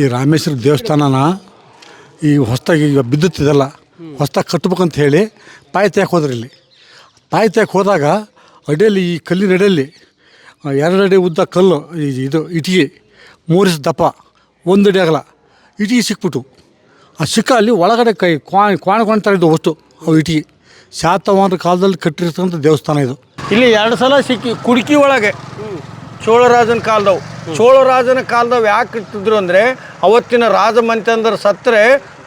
ಈ ರಾಮೇಶ್ವರ ದೇವಸ್ಥಾನನ ಈ ಹೊಸ್ದಾಗಿ ಈಗ ಬಿದ್ದುತ್ತಿದೆಲ್ಲ ಹೊಸ್ದಾಗಿ ಕಟ್ಟಬೇಕಂತ ಹೇಳಿ ಪಾಯಿ ತ್ಯಾಕ್ ಹೋದ್ರಿ ಇಲ್ಲಿ. ಪಾಯಿ ತ್ಯಾಕ್ ಹೋದಾಗ ಅಡಿಯಲ್ಲಿ ಈ ಕಲ್ಲಿನ ಅಡಿಯಲ್ಲಿ ಎರಡಡಿ ಉದ್ದ ಕಲ್ಲು ಇದು ಇಟಿಗೆ, ಮೂರಿಸ ದಪ್ಪ ಒಂದು ಅಡಿ ಆಗಲ್ಲ ಇಟಿಗೆ ಸಿಕ್ಬಿಟ್ಟು ಆ ಸಿಕ್ಕ ಅಲ್ಲಿ ಒಳಗಡೆ ಕೈ ಕ್ವಾಣ್ ಕ್ವಾಣ ಕ್ವಾಣ್ತಾ ಇದ್ದು ವಸ್ತು, ಅವು ಇಟಿಗೆ. ಶಾತವಾಹನ ಕಾಲದಲ್ಲಿ ಕಟ್ಟಿರ್ತಕ್ಕಂಥ ದೇವಸ್ಥಾನ ಇದು. ಇಲ್ಲಿ ಎರಡು ಸಲ ಸಿಕ್ಕಿ, ಕುಡುಕಿ ಒಳಗೆ. ಚೋಳರಾಜನ ಕಾಲದವು. ಚೋಳರಾಜನ ಕಾಲದವು ಯಾಕೆ ಇರ್ತಿದ್ರು ಅಂದರೆ ಅವತ್ತಿನ ರಾಜಮಂತ್ಯಂದ್ರ ಸತ್ತರೆ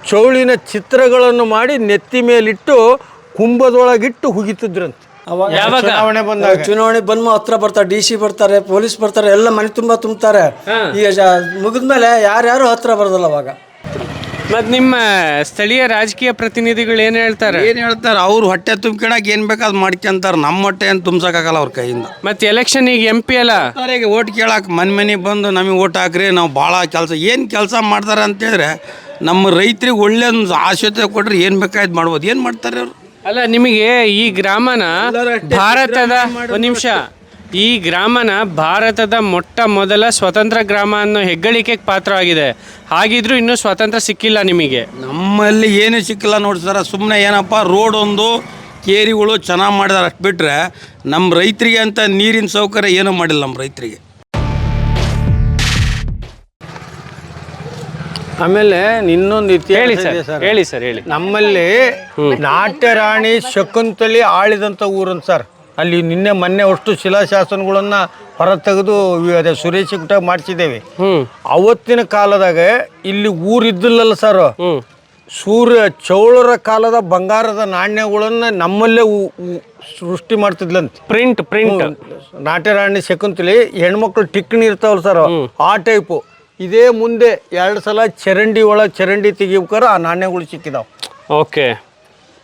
ಚೌಳಿನ ಚಿತ್ರಗಳನ್ನು ಮಾಡಿ ನೆತ್ತಿ ಮೇಲಿಟ್ಟು ಕುಂಭದೊಳಗಿಟ್ಟು ಹುಗಿತಿದ್ರಂತೆ. ಅವಾಗ ಯಾವಾಗ? ಚುನಾವಣೆ ಬಂದಾಗ. ಚುನಾವಣೆ ಬಂದು ಹತ್ರ ಬರ್ತಾರೆ ಡಿ ಸಿ ಬರ್ತಾರೆ ಪೊಲೀಸ್ ಬರ್ತಾರೆ ಎಲ್ಲ ಮನೆ ತುಂಬ ತುಂಬ್ತಾರೆ. ಈಗ ಮುಗಿದ್ಮೇಲೆ ಯಾರ್ಯಾರು ಹತ್ರ ಬರೋದಿಲ್ಲ ಅವಾಗ. ಮತ್ ನಿಮ್ಮ ಸ್ಥಳೀಯ ರಾಜಕೀಯ ಪ್ರತಿನಿಧಿಗಳು ಏನ್ ಹೇಳ್ತಾರೆ? ಏನು ಹೇಳ್ತಾರೆ? ಅವ್ರು ಹೊಟ್ಟೆ ತುಂಬ್ಕೊಳಕ್ಕೆ ಏನು ಬೇಕಾದ್ ಮಾಡ್ಕೊಂತಾರೆ. ನಮ್ಮ ಹೊಟ್ಟೆ ಏನು ತುಂಬ್ಸಕ್ಕಾಗಲ್ಲ ಅವ್ರ ಕೈಯಿಂದ. ಮತ್ತೆ ಎಲೆಕ್ಷನ್ ಈಗ ಎಂ ಪಿ ಅಲ್ಲ? ಅವರಿಗೆ ಓಟ್ ಕೇಳಕ್ಕೆ ಮನ್ ಮನೆಗೆ ಬಂದು ನಮಗೆ ಓಟ್ ಹಾಕ್ರಿ ನಾವು ಭಾಳ ಕೆಲಸ ಏನು ಕೆಲಸ ಮಾಡ್ತಾರೆ ಅಂತೇಳಿದ್ರೆ ನಮ್ಮ ರೈತರಿಗೆ ಒಳ್ಳೆ ಒಂದು ಆಶ್ವತೆ ಕೊಟ್ರೆ ಏನು ಬೇಕಾಯ್ತು ಮಾಡ್ಬೋದು. ಏನು ಮಾಡ್ತಾರೆ ಅವರು? ಅಲ್ಲ ನಿಮಗೆ ಈ ಗ್ರಾಮನ ಭಾರತದ ಒಂದು ನಿಮಿಷ. ಈ ಗ್ರಾಮನ ಭಾರತದ ಮೊಟ್ಟ ಮೊದಲ ಸ್ವತಂತ್ರ ಗ್ರಾಮ ಅನ್ನೋ ಹೆಗ್ಗಳಿಕೆಗೆ ಪಾತ್ರವಾಗಿದೆ. ಹಾಗಿದ್ರೂ ಇನ್ನೂ ಸ್ವಾತಂತ್ರ್ಯ ಸಿಕ್ಕಿಲ್ಲ ನಿಮಗೆ? ನಮ್ಮಲ್ಲಿ ಏನು ಸಿಕ್ಕಿಲ್ಲ ನೋಡಿ ಸರ್. ಸುಮ್ಮನೆ ಏನಪ್ಪ ರೋಡ್ ಒಂದು ಕೇರಿಗಳು ಚೆನ್ನಾಗಿ ಮಾಡಿದಾರೆ ಅಷ್ಟು ಬಿಟ್ಟರೆ ನಮ್ಮ ರೈತರಿಗೆ ಅಂತ ನೀರಿನ ಸೌಕರ್ಯ ಏನೂ ಮಾಡಿಲ್ಲ ನಮ್ಮ ರೈತರಿಗೆ. ಆಮೇಲೆ ಇನ್ನೊಂದು ಹೇಳಿ ಇತಿಹಾಸ ಇದೆ ಸರ್ ಸರ್. ಹೇಳಿ ಸರ್ ಹೇಳಿ. ನಮ್ಮಲ್ಲಿ ನಾಟ್ಯ ರಾಣಿ ಶಕುಂತಲಿ ಆಳಿದಂಥ ಊರನ್ ಸರ್. ಅಲ್ಲಿ ನಿನ್ನೆ ಮೊನ್ನೆ ಅಷ್ಟು ಶಿಲಾಶಾಸನಗಳನ್ನ ಹೊರ ತೆಗೆದು ಅದೇ ಸುರೇಶ್ ಕುಟ ಮಾಡಿಸಿದ್ದೇವೆ. ಅವತ್ತಿನ ಕಾಲದಾಗ ಇಲ್ಲಿ ಊರಿದ್ದಿಲ್ಲಲ್ಲ ಸರ್. ಸೂರ್ಯ ಚೌಳರ ಕಾಲದ ಬಂಗಾರದ ನಾಣ್ಯಗಳನ್ನ ನಮ್ಮಲ್ಲೇ ಸೃಷ್ಟಿ ಮಾಡ್ತಿದ್ಲಂತ. ಪ್ರಿಂಟ್ ಪ್ರಿಂಟ್ ನಾಟ್ಯರಾಣಿ ಶಕುಂತಲಿ ಹೆಣ್ಮಕ್ಳು ಟಿಕ್ಕಣಿ ಇರ್ತಾವಲ್ಲ ಸರ್. ಆ ಟೈಪು ಇದೇ ಮುಂದೆ ಎರಡು ಸಲ ಚರಂಡಿ ಒಳಗೆ ಚರಂಡಿ ತೆಗಿಬೇಕಾರೆ ಆ ನಾಣ್ಯಗಳು ಸಿಕ್ಕಿದಾವೆ. ಓಕೆ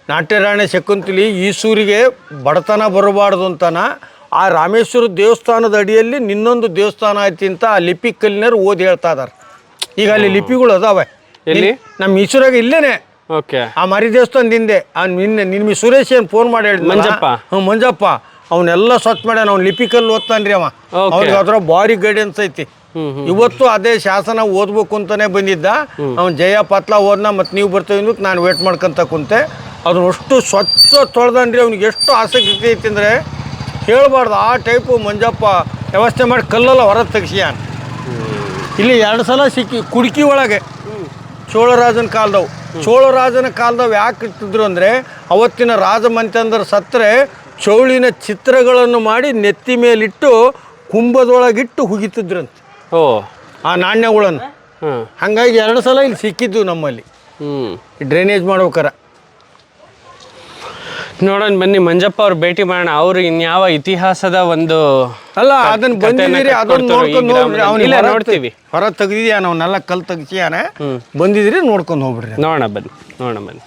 ನಾಟ್ಯರಾಣಿ ಶಕುಂತಲಿ ಈಸೂರಿಗೆ ಬಡತನ ಬರಬಾರ್ದು ಅಂತನ ಆ ರಾಮೇಶ್ವರ ದೇವಸ್ಥಾನದ ಅಡಿಯಲ್ಲಿ ನಿನ್ನೊಂದು ದೇವಸ್ಥಾನ ಐತಿ ಅಂತ ಆ ಲಿಪಿ ಕಲ್ಲಿನರು ಓದಿ ಹೇಳ್ತಾ ಇದಾರೆ. ಈಗ ಅಲ್ಲಿ ಲಿಪಿಗಳು ಅದಾವೆ. ಎಲ್ಲಿ? ನಮ್ಮ ಈಶ್ವರಾಗ ಇಲ್ಲೇನೆ. ಓಕೆ. ಆ ಮರಿ ದೇವಸ್ಥಾನದಿಂದೆ ಆ ನಿನ್ನೆ ನಿಮ್ಮ ಸುರೇಶ್ ಏನು ಫೋನ್ ಮಾಡಿ ಹೇಳಿ ಮಂಜಪ್ಪ. ಹ್ಞೂ ಮಂಜಪ್ಪ. ಅವನ್ನೆಲ್ಲ ಸ್ವಚ್ಛ ಮಾಡ್ಯಾನ ಅವ್ನು ಲಿಪಿಕಲ್ಲಿ ಓದ್ತಾನ್ರಿ ಅವ. ಅವ್ನಿಗೆ ಅದ್ರ ಭಾರಿ ಗೈಡೆನ್ಸ್ ಐತಿ. ಇವತ್ತು ಅದೇ ಶಾಸನ ಓದ್ಬೇಕು ಅಂತಾನೆ ಬಂದಿದ್ದ. ಅವ್ನು ಜಯ ಪತ್ಲ ಓದ್ನ ಮತ್ತು ನೀವು ಬರ್ತೀವಿ ನಾನು ವೇಟ್ ಮಾಡ್ಕೊಂತ ಕುಂತೆ. ಅದನ್ನ ಅಷ್ಟು ಸ್ವಚ್ಛ ತೊಳ್ದನ್ರಿ ಅವ್ನಿಗೆ ಎಷ್ಟು ಆಸಕ್ತಿ ಐತಿ ಅಂದರೆ ಹೇಳ್ಬಾರ್ದು ಆ ಟೈಪು ಮಂಜಪ್ಪ ವ್ಯವಸ್ಥೆ ಮಾಡಿ ಕಲ್ಲೆಲ್ಲ ಹೊರಗೆ ತೆಗ್ಸಿಯಾನ ಇಲ್ಲಿ ಎರಡು ಸಲ ಸಿಕ್ಕಿ ಕುಡುಕಿ ಒಳಗೆ ಚೋಳರಾಜನ ಕಾಲದವು. ಚೋಳರಾಜನ ಕಾಲದವು ಯಾಕೆ ಇರ್ತಿದ್ರು ಅಂದರೆ ಅವತ್ತಿನ ರಾಜಮಂತ್ಯಂದ್ರ ಸತ್ತರೆ ಚೌಳಿನ ಚಿತ್ರಗಳನ್ನು ಮಾಡಿ ನೆತ್ತಿ ಮೇಲಿಟ್ಟು ಕುಂಭದೊಳಗಿಟ್ಟು ಹುಗಿತಿದ್ರಂತೆ. ಓ. ಆ ನಾಣ್ಯಗಳನ್ನು. ಹಾಗಾಗಿ ಎರಡು ಸಲ ಇಲ್ಲಿ ಸಿಕ್ಕಿದ್ದು ನಮ್ಮಲ್ಲಿ. ಡ್ರೈನೇಜ್ ಮಾಡ್ಬೇಕಾರ ನೋಡೋಣ ಬನ್ನಿ ಮಂಜಪ್ಪ ಅವ್ರು ಭೇಟಿ ಮಾಡೋಣ. ಅವ್ರು ಇನ್ಯಾವ ಇತಿಹಾಸದ ಒಂದು ಅಲ್ಲ ಅದನ್ನ ಬಂದಿದ್ದೀರಿ ಅದನ್ನ ನೋಡ್ಕೊಂಡು ಹೋಗ್ಬಿಡ್ರಿ. ನೋಡ್ತೀವಿ. ಹೊರ ತೆಗ್ದಿದ್ಯಾನ ಅವನ್ನೆಲ್ಲ ಕಲ್ ತೆಗ್ಸಿಯಾನ. ಬಂದಿದ್ದೀರಿ ನೋಡ್ಕೊಂಡು ಹೋಗ್ಬಿಡ್ರಿ. ನೋಡೋಣ ಬನ್ನಿ ನೋಡೋಣ ಬನ್ನಿ.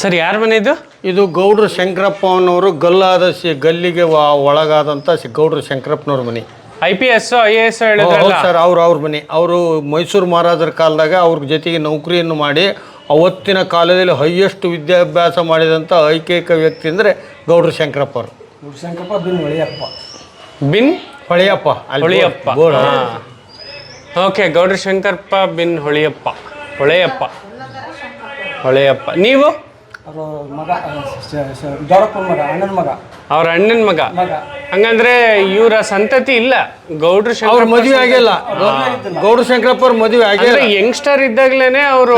ಸರ್ ಯಾರ ಮನೆ ಇದು? ಇದು ಗೌಡ್ರ ಶಂಕರಪ್ಪ ಅನ್ನೋರು ಗಲ್ಲಾದ ಗಲ್ಲಿಗೆ ಒಳಗಾದಂತ ಒಳಗಾದಂಥ ಸಿ ಗೌಡ್ರ ಶಂಕರಪ್ಪನವ್ರ ಮನೆ. I P S I A S sir ಅವ್ರು ಅವ್ರ ಮನೆ. ಅವರು ಮೈಸೂರು ಮಹಾರಾಜರ ಕಾಲದಾಗ ಅವ್ರ ಜೊತೆಗೆ ನೌಕರಿಯನ್ನು ಮಾಡಿ ಅವತ್ತಿನ ಕಾಲದಲ್ಲಿ ಹೈಯೆಸ್ಟ್ ವಿದ್ಯಾಭ್ಯಾಸ ಮಾಡಿದಂಥ ಐಕೈಕ ವ್ಯಕ್ತಿ ಅಂದರೆ ಗೌಡ್ರ ಶಂಕರಪ್ಪ ಅವರು. ಶಂಕರಪ್ಪ ಬಿನ್ ಹೊಳಿಯಪ್ಪ. ಬಿನ್ ಹೊಳೆಯಪ್ಪ. ಅಲ್ಲಿ ಹೊಳಿಯಪ್ಪ. ಓಕೆ ಗೌಡ್ರ ಶಂಕರಪ್ಪ ಬಿನ್ ಹೊಳಿಯಪ್ಪ. ಹೊಳೆಯಪ್ಪ. ಹೊಳೆಯಪ್ಪ. ನೀವು? ಅವರು ಮಗ ಮಗ ಅಣ್ಣನ ಮಗ. ಅವ್ರ ಅಣ್ಣನ ಮಗ. ಮಗ. ಹಂಗಂದ್ರೆ ಇವರ ಸಂತತಿ ಇಲ್ಲ. ಗೌಡ್ರ ಅವ್ರ ಮದುವೆ ಆಗಿಲ್ಲ. ಗೌಡ್ರ ಶಂಕರಪ್ಪ ಅವ್ರ ಮದುವೆ ಆಗಿಲ್ಲ. ಅಂದ್ರೆ ಯಂಗ್ಸ್ಟರ್ ಇದ್ದಾಗ್ಲೇನೆ ಅವರು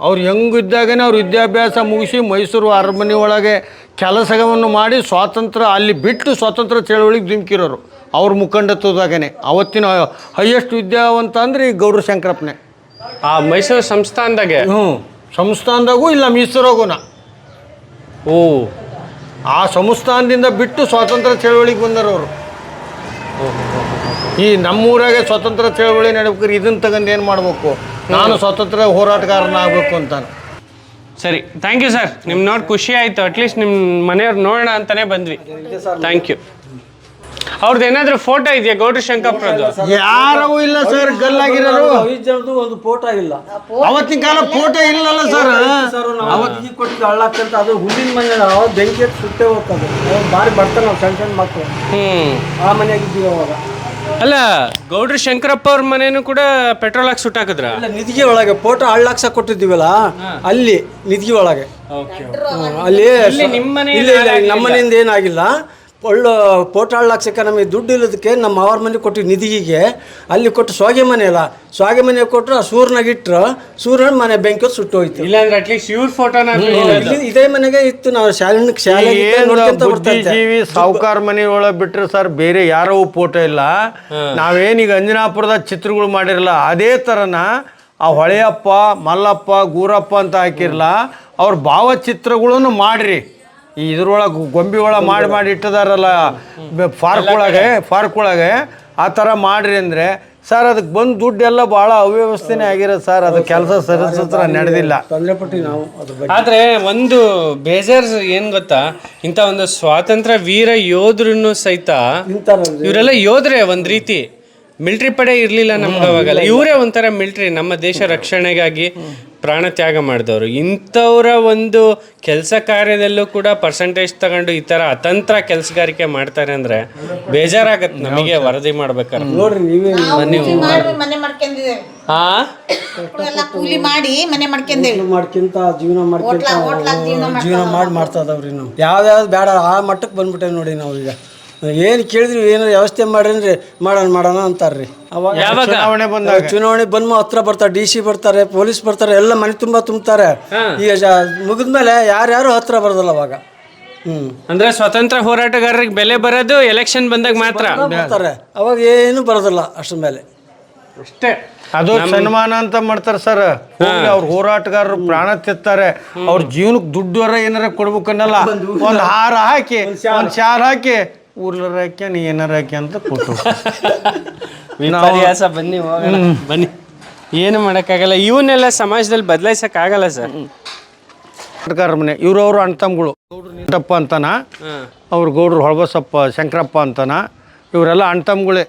ಅವ್ರು ಯಂಗ್ ಇದ್ದಾಗನೇ ಅವ್ರು ವಿದ್ಯಾಭ್ಯಾಸ ಮುಗಿಸಿ ಮೈಸೂರು ಅರಮನೆ ಒಳಗೆ ಕೆಲಸವನ್ನು ಮಾಡಿ ಸ್ವಾತಂತ್ರ್ಯ ಅಲ್ಲಿ ಬಿಟ್ಟು ಸ್ವಾತಂತ್ರ್ಯ ಚಳವಳಿಗೆ ಧುಮುಕಿರೋರು. ಅವ್ರ ಮುಖಂಡತ್ವದಾಗನೇ. ಅವತ್ತಿನ ಹೈಯೆಸ್ಟ್ ವಿದ್ಯಾವಂತ ಅಂದ್ರೆ ಈ ಗೌಡ್ರ ಶಂಕರಪ್ಪನೇ. ಆ ಮೈಸೂರು ಸಂಸ್ಥಾನದಾಗೆ ಹ್ಞೂ ಸಂಸ್ಥಾನದಾಗೂ ಇಲ್ಲ ಮೀಸೂರಾಗೂನ. ಓ ಆ ಸಂಸ್ಥಾನದಿಂದ ಬಿಟ್ಟು ಸ್ವಾತಂತ್ರ್ಯ ಚಳವಳಿಗೆ ಬಂದರು ಅವರು. ಈ ನಮ್ಮೂರಾಗೆ ಸ್ವಾತಂತ್ರ್ಯ ಚಳವಳಿ ನಡ್ಬೇಕಾದ್ರೆ ಇದನ್ನು ತಗೊಂಡು ಏನು ಮಾಡಬೇಕು? ನಾನು ಸ್ವಾತಂತ್ರ್ಯ ಹೋರಾಟಗಾರನ ಆಗಬೇಕು ಅಂತಾನೆ. ಸರಿ ಥ್ಯಾಂಕ್ ಯು ಸರ್ ನಿಮ್ಮ ನೋಡಿ ಖುಷಿ ಆಯಿತು. ಅಟ್ಲೀಸ್ಟ್ ನಿಮ್ಮ ಮನೆಯವ್ರು ನೋಡೋಣ ಅಂತಲೇ ಬಂದ್ವಿ. ಥ್ಯಾಂಕ್ ಯು ಅವ್ರದ್ದು ಏನಾದ್ರು ಫೋಟೋ ಇದೆಯಾ ಗೌಡ್ರ ಶಂಕರ್ ಯಾರು ಇಲ್ಲ ಸರ್. ಗಲ್ಲಾಗಿರೋರು. ಐದು ಜನದ್ದು ಒಂದು ಫೋಟೋ ಇಲ್ಲ ಅವತ್ತಿನ ಕಾಲ ಫೋಟೋ ಇಲ್ಲಲ್ಲ ಸರ್. ಸರ್ ನಾವು ಈಗ ಕೊಟ್ಟಿದ್ದು ಹಳ್ಳಾಕಂತ ಅದು ಹುಲ್ಲಿನ ಮನೆ ಅವಾಗ ಬೆಂಕಿ ಸುಟ್ಟೆ ಹೋಗ್ತದೆ. ಅವಾಗ ಭಾರಿ ಬರ್ತಾರೆ ನಾವು ಸಣ್ಣ ಸಣ್ಣ ಮಕ್ಕಳು. ಹ್ಮ್. ಆ ಮನೆಯಾಗಿದ್ದೀವಿ ಅವಾಗ. ಅಲ್ಲ ಗೌಡ್ರಿ ಶಂಕರಪ್ಪ ಅವ್ರ ಮನೇನು ಕೂಡ ಪೆಟ್ರೋಲ್ ಹಾಕಿ ಸುಟ್ಟಾಕಿದ್ರ ಇಲ್ಲ ನಿಧಿಗೆ ಒಳಗೆ ಫೋಟೋ ಹಳ್ಳಾಕ್ಸ ಕೊಟ್ಟಿದ್ದೀವಲ್ಲ ಅಲ್ಲಿ ನಿಧಿಗೆ ಒಳಗೆ. ಅಲ್ಲಿ ಇಲ್ಲಿ ನಿಮ್ಮ ಮನೆ ಇಲ್ಲ ಇಲ್ಲ ನಮ್ಮ ಮನೆಯಿಂದ ಏನಾಗಿಲ್ಲ. ಒಳ್ಳೆ ಪೋಟಾಳ್ ಹಳ್ಳಾಕ್ಸಕ್ಕೆ ನಮಗೆ ದುಡ್ಡು ಇಲ್ಲದಕ್ಕೆ ನಮ್ಮ ಅವ್ರ ಮನೆ ಕೊಟ್ಟು ನಿಧಿಗೆ ಅಲ್ಲಿ ಕೊಟ್ಟು ಸ್ವಾಗೆ ಮನೆ ಅಲ್ಲ ಸ್ವಾಗೆ ಮನೆ ಕೊಟ್ಟರು ಆ ಸೂರ್ನಾಗ ಇಟ್ಟರು ಸೂರ್ಯನ ಮನೆ ಬೆಂಕಿ ಸುಟ್ಟು ಹೋಯ್ತು. ಇಲ್ಲಾಂದ್ರೆ ಅಟ್ಲೀಸ್ಟ್ ಇವ್ರ ಫೋಟೋನ ಇಲ್ಲಿ ಇದೇ ಮನೆಗೆ ಇತ್ತು ನಾವು ಶಾಲೆ ಶಾಲೆ ಬುದ್ಧಿಜೀವಿ ಸಾವುಕಾರ ಒಳಗೆ ಬಿಟ್ಟರೆ ಸರ್ ಬೇರೆ ಯಾರೂ ಫೋಟೋ ಇಲ್ಲ. ನಾವೇನೀಗ ಅಂಜನಾಪುರದ ಚಿತ್ರಗಳು ಮಾಡಿರಲ್ಲ ಅದೇ ಥರನ ಆ ಹೊಳೆಯಪ್ಪ ಮಲ್ಲಪ್ಪ ಗೂರಪ್ಪ ಅಂತ ಹಾಕಿರಲ್ಲ ಅವ್ರ ಭಾವಚಿತ್ರಗಳನ್ನು ಮಾಡ್ರಿ. ಈ ಇದ್ರೊಳಗೆ ಗೊಂಬಿ ಒಳಗೆ ಮಾಡಿ ಮಾಡಿ ಇಟ್ಟಿದಾರಲ್ಲ ಪಾರ್ಕ್ ಒಳಗೆ ಪಾರ್ಕ್ ಒಳಗೆ ಆ ಥರ ಮಾಡ್ರಿ ಅಂದರೆ ಸರ್ ಅದಕ್ಕೆ ಬಂದು ದುಡ್ಡೆಲ್ಲ ಭಾಳ ಅವ್ಯವಸ್ಥೆನೇ ಆಗಿರೋದು ಸರ್. ಅದು ಕೆಲಸ ಸರಿಸತ್ರ ನಡೆದಿಲ್ಲ. ನಾವು ಆದರೆ ಒಂದು ಬೇಜಾರ್ ಏನು ಗೊತ್ತಾ? ಇಂಥ ಒಂದು ಸ್ವಾತಂತ್ರ್ಯ ವೀರ ಯೋಧರನ್ನು ಸಹಿತ ಇವರೆಲ್ಲ ಯೋಧರೆ ಒಂದು ರೀತಿ. ಮಿಲ್ಟ್ರಿ ಪಡೆ ಇರಲಿಲ್ಲ ನಮ್ಗೆ ಅವಾಗಲ್ಲ. ಇವರೇ ಒಂಥರ ಮಿಲ್ಟ್ರಿ. ನಮ್ಮ ದೇಶ ರಕ್ಷಣೆಗಾಗಿ ಪ್ರಾಣ ತ್ಯಾಗ ಮಾಡಿದವರು. ಇಂಥವರ ಒಂದು ಕೆಲಸ ಕಾರ್ಯದಲ್ಲೂ ಕೂಡ ಪರ್ಸೆಂಟೇಜ್ ತಗೊಂಡು ಈ ತರ ಅತಂತ್ರ ಕೆಲಸಗಾರಿಕೆ ಮಾಡ್ತಾರೆ ಅಂದ್ರೆ ಬೇಜಾರಾಗತ್ತೆ ನಮಗೆ ವರದಿ ಮಾಡ್ಬೇಕಾದ್ರೆ. ನೋಡ್ರಿ ನೀವೇ ಮನೆ ಕೂಲಿ ಮಾಡಿ ಮನೆ ಮಾಡ್ಕೊಂತ ಜೀವನ ಮಾಡ್ಕೊಂತ ಜೀವನ ಜೀವನ ಮಾಡಿ ಮಾಡ್ತಾ ಇದಾವ್ರಿ ನಾವು ಯಾವ್ದಾವ್ದು ಬೇಡ ಆ ಮಟ್ಟಕ್ಕೆ ಬಂದ್ಬಿಟ್ಟೇವೆ ನೋಡಿ ನಾವು ಈಗ ಏನು ಕೇಳಿದ್ರಿ ಏನು ವ್ಯವಸ್ಥೆ ಮಾಡ್ರಿ ಮಾಡೋಣ ಮಾಡೋಣ ಅಂತಾರ್ರಿ. ಅವಾಗ ಯಾವಾಗ? ಚುನಾವಣೆ ಬಂದಾಗ. ಚುನಾವಣೆ ಬಂದ್ಮ ಹತ್ರ ಬರ್ತಾರೆ ಡಿ ಸಿ ಬರ್ತಾರೆ ಪೊಲೀಸ್ ಬರ್ತಾರೆ ಎಲ್ಲ ಮನೆ ತುಂಬ ತುಂಬ್ತಾರೆ. ಈಗ ಮುಗಿದ್ಮೇಲೆ ಯಾರ್ಯಾರು ಹತ್ರ ಬರೋದಲ್ಲ ಅವಾಗ. ಹ್ಮ್. ಅಂದ್ರೆ ಸ್ವತಂತ್ರ ಹೋರಾಟಗಾರರಿಗೆ ಬೆಲೆ ಬರೋದು ಎಲೆಕ್ಷನ್ ಬಂದಾಗ ಮಾತ್ರ? ಬರ್ತಾರೆ. ಅವಾಗ ಏನು ಬರೋದಿಲ್ಲ ಅಷ್ಟ ಮೇಲೆ. ಅಷ್ಟೇ. ಅದು ಸನ್ಮಾನ ಅಂತ ಮಾಡ್ತಾರೆ ಸರ್. ಅವ್ರ ಹೋರಾಟಗಾರರು ಪ್ರಾಣ ತೆತ್ತಾರೆ ಅವ್ರ ಜೀವನಕ್ಕೆ ದುಡ್ಡು ಏನಾರ ಕೊಡ್ಬೇಕನ್ನಲ್ಲ. ಒಂದು ಹಾರ ಹಾಕಿ ಒಂದು ಶಾಲ್ ಹಾಕಿ ಊರ್ಲರ ಹಾಕ್ಯ ನೀ ಏನಾರ ಹಾಕ್ಯ ಅಂತ ಕೊಟ್ಟು ವಿಪರ್ಯಾಸ ಬನ್ನಿ ಹೋಗೋಣ. ಬನ್ನಿ. ಏನು ಮಾಡೋಕ್ಕಾಗಲ್ಲ. ಇವನ್ನೆಲ್ಲ ಸಮಾಜದಲ್ಲಿ ಬದಲಾಯಿಸೋಕ್ಕಾಗಲ್ಲ ಸರ್. ಸರ್ಕಾರ ಮನೆ ಇವ್ರು ಅವರು ಅಣ್ಣ ತಮ್ಮಗಳು ಗೌಡ್ರಪ್ಪ ಅಂತಾನ ಅವ್ರ ಗೌಡ್ರು ಹೊಳಬಸಪ್ಪ ಶಂಕರಪ್ಪ ಅಂತಾನ ಇವರೆಲ್ಲ ಅಣ್ಣ ತಮ್ಮಗಳೇ